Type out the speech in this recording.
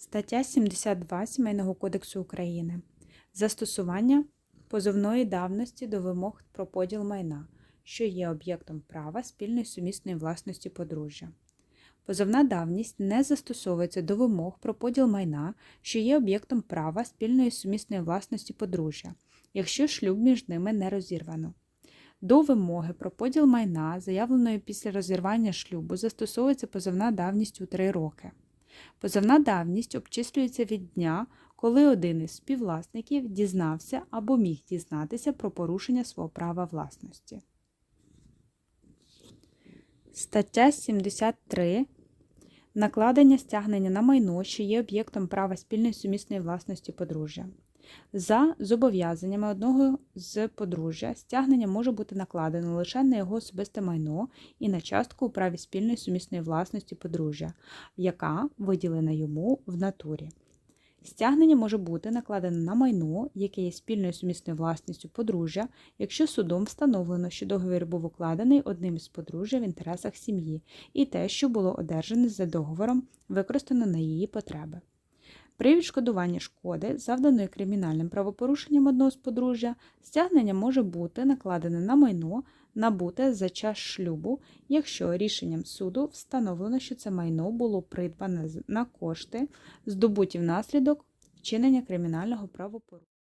Стаття 72 Сімейного кодексу України. Застосування позовної давності до вимог про поділ майна, що є об'єктом права спільної сумісної власності подружжя. Позовна давність не застосовується до вимог про поділ майна, що є об'єктом права спільної сумісної власності подружжя, якщо шлюб між ними не розірвано. До вимоги про поділ майна, заявленої після розірвання шлюбу, застосовується позовна давність у 3 роки. Позовна давність обчислюється від дня, коли один із співвласників дізнався або міг дізнатися про порушення свого права власності. Стаття 73. Накладення стягнення на майно, що є об'єктом права спільної сумісної власності подружжя. За зобов'язаннями одного з подружжя стягнення може бути накладено лише на його особисте майно і на частку у праві спільної сумісної власності подружжя, яка виділена йому в натурі. Стягнення може бути накладене на майно, яке є спільною сумісною власністю подружжя, якщо судом встановлено, що договір був укладений одним із подружжя в інтересах сім'ї, і те, що було одержане за договором, використано на її потреби. При відшкодуванні шкоди, завданої кримінальним правопорушенням одного з подружжя, стягнення може бути накладене на майно, набуте за час шлюбу, якщо рішенням суду встановлено, що це майно було придбане на кошти, здобуті внаслідок вчинення кримінального правопорушення.